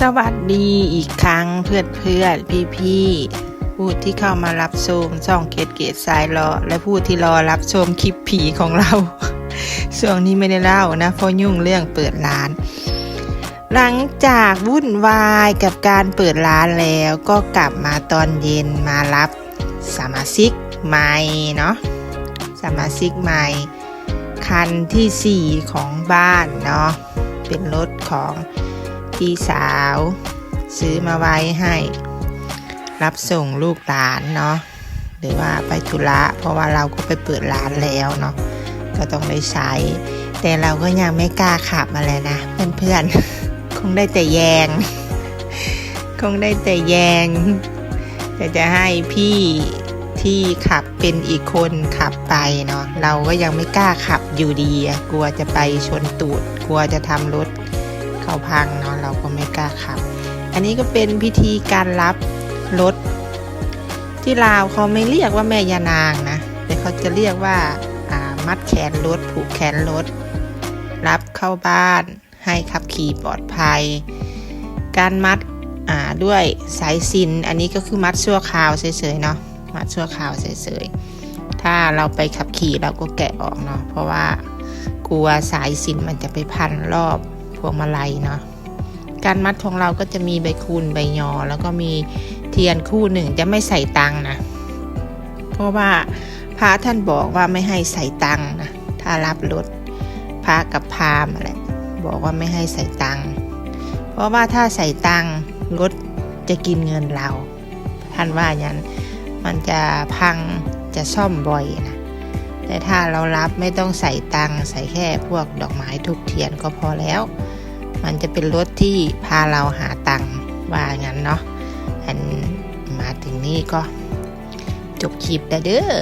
สวัสดีอีกครั้งเพื่อนเพื่อนพี่พี่ผู้ที่เข้ามารับชมช่องเกตเกตสายรอ และผู้ที่รอรับชมคลิปผีของเราช่วงนี้ไม่ได้เล่านะเพราะยุ่งเรื่องเปิดร้าน หลังจากวุ่นวายกับการเปิดร้านแล้วก็กลับมาตอนเย็นมารับสมาชิกใหม่เนาะสมาชิกใหม่คันที่ 4 ของบ้านเนาะเป็นรถของ พี่สาว ซื้อมาไว้ให้ รับส่งลูกหลานเนาะหรือว่าไปธุระเพราะว่าเราก็ไปเปิดร้านแล้วเนาะก็ต้องได้ใช้ แต่เราก็ยังไม่กล้าขับมาเลยนะเพื่อนๆ คงได้แต่แยง คงได้แต่แยง แต่จะให้พี่ที่ขับเป็นอีกคนขับไปเนาะเราก็ยังไม่กล้าขับอยู่ดี กลัวจะไปชนตูด กลัวจะทำรถ เขาพังเนาะเราก็ไม่กล้าขับ อันนี้ก็เป็นพิธีการรับรถ ที่ลาวเขาไม่เรียกว่าแม่ยานางนะ แต่เขาจะเรียกว่าามัดแขนรถผูกแขนรถ รับเข้าบ้านให้ขับขี่ปลอดภัย การมัดด้วยสายสินอันนี้ก็คือมัดชั่วคราวเฉยๆเนาะมัดชั่วคราวเฉยๆถ้าเราไปขับขี่เราก็แกะออกเนาะเพราะว่ากลัวสายสินมันจะไปพันรอบ วงมาลัยเนาะการมัดของเราก็จะมีใบคูณใบยอ แล้วก็มีเทียนคู่หนึ่งจะไม่ใส่ตังนะเพราะว่าพระท่านบอกว่าไม่ให้ใส่ตังนะถ้ารับรถพระกับพามอะไรบอกว่าไม่ให้ใส่ตังเพราะว่าถ้าใส่ตังรถจะกินเงินเรา ท่านว่าอย่างนั้นมันจะพังจะซ่อมบ่อยนะ แต่ถ้าเรารับไม่ต้องใส่ตังค์ใส่แค่พวกดอกไม้ทุกเทียนก็พอแล้ว มันจะเป็นรถที่พาเราหาตังค์ว่างั้นเนาะอันมาถึงนี่ก็จบคลิปแล้วเด้อ